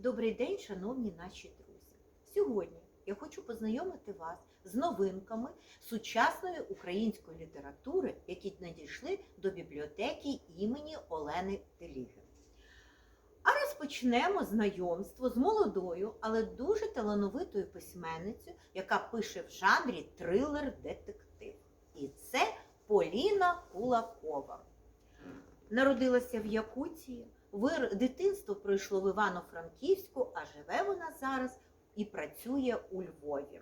Добрий день, шановні наші друзі! Сьогодні я хочу познайомити вас з новинками сучасної української літератури, які надійшли до бібліотеки імені Олени Теліги. А розпочнемо знайомство з молодою, але дуже талановитою письменницею, яка пише в жанрі трилер-детектив. І це Поліна Кулакова. Народилася в Якутії, дитинство пройшло в Івано-Франківську, а живе вона зараз і працює у Львові.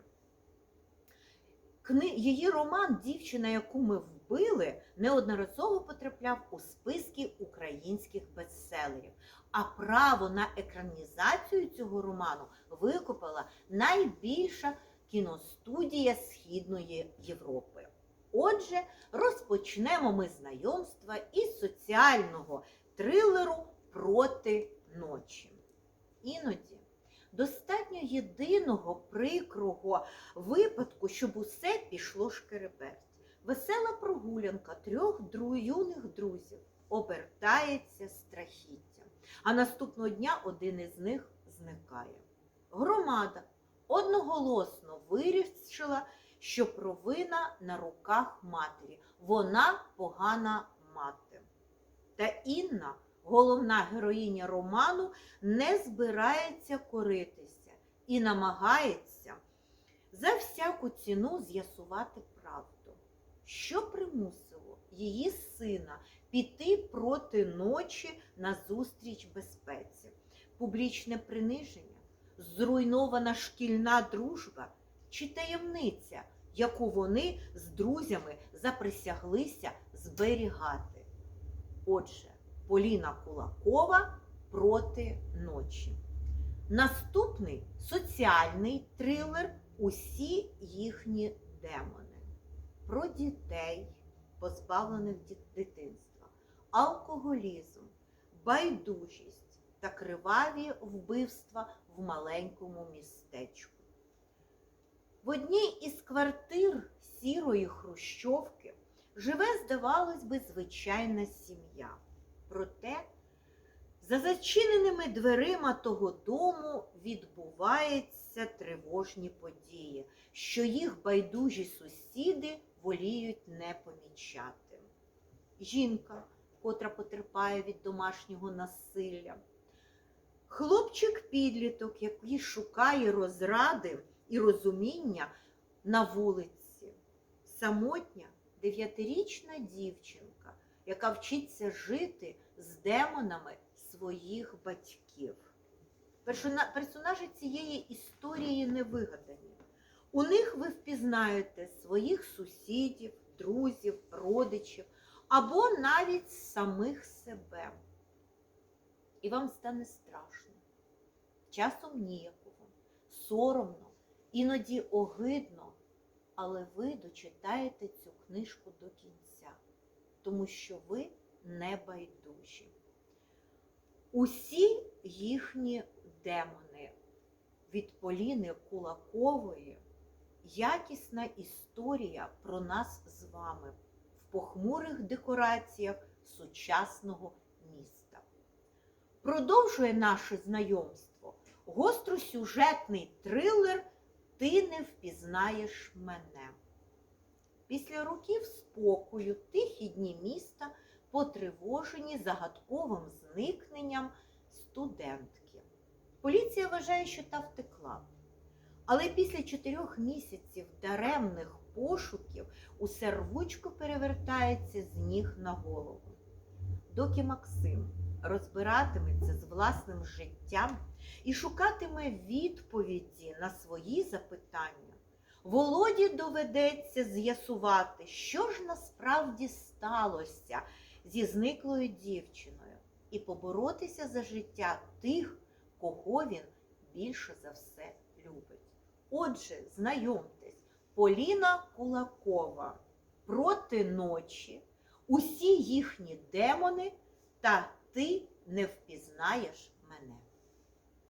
Її роман Дівчина, яку ми вбили, неодноразово потрапляв у списки українських бестселерів. А право на екранізацію цього роману викупила найбільша кіностудія Східної Європи. Отже, розпочнемо ми знайомства із соціального трилеру проти ночі. Іноді достатньо єдиного прикрого випадку, щоб усе пішло шкереберть. Весела прогулянка трьох юних друзів обертається страхіттям, а наступного дня один із них зникає. Громада одноголосно вирішила, що провина на руках матері. Вона погана мати. Та Інна, головна героїня роману, не збирається коритися і намагається за всяку ціну з'ясувати правду, що примусило її сина піти проти ночі на зустріч безпеці, публічне приниження, зруйнована шкільна дружба? Чи таємниця, яку вони з друзями заприсяглися зберігати. Отже, Поліна Кулакова проти ночі. Наступний соціальний трилер Усі їхні демони про дітей, позбавлених дитинства, алкоголізм, байдужість та криваві вбивства в маленькому містечку. В одній із квартир сірої хрущовки живе, здавалось би, звичайна сім'я. Проте за зачиненими дверима того дому відбуваються тривожні події, що їх байдужі сусіди воліють не помічати. Жінка, котра потерпає від домашнього насилля, хлопчик-підліток, який шукає розради і розуміння на вулиці, самотня дев'ятирічна дівчинка, яка вчиться жити з демонами своїх батьків. Персонажі цієї історії не вигадані. У них ви впізнаєте своїх сусідів, друзів, родичів або навіть самих себе. І вам стане страшно, часом ніяково, соромно, іноді огидно, але ви дочитаєте цю книжку до кінця, тому що ви не байдужі. Усі їхні демони від Поліни Кулакової якісна історія про нас з вами в похмурих декораціях сучасного міста. Продовжує наше знайомство гостросюжетний трилер Ти не впізнаєш мене. Після років спокою тихі дні міста потривожені загадковим зникненням студентки. Поліція вважає, що та втекла. Але після чотирьох місяців даремних пошуків усе рвучко перевертається з ніг на голову. Доки Максим розбиратиметься з власним життям і шукатиме відповіді на свої запитання, Володі доведеться з'ясувати, що ж насправді сталося зі зниклою дівчиною, і поборотися за життя тих, кого він більше за все любить. Отже, знайомтесь, Поліна Кулакова проти ночі, усі їхні демони, та ти не впізнаєш мене.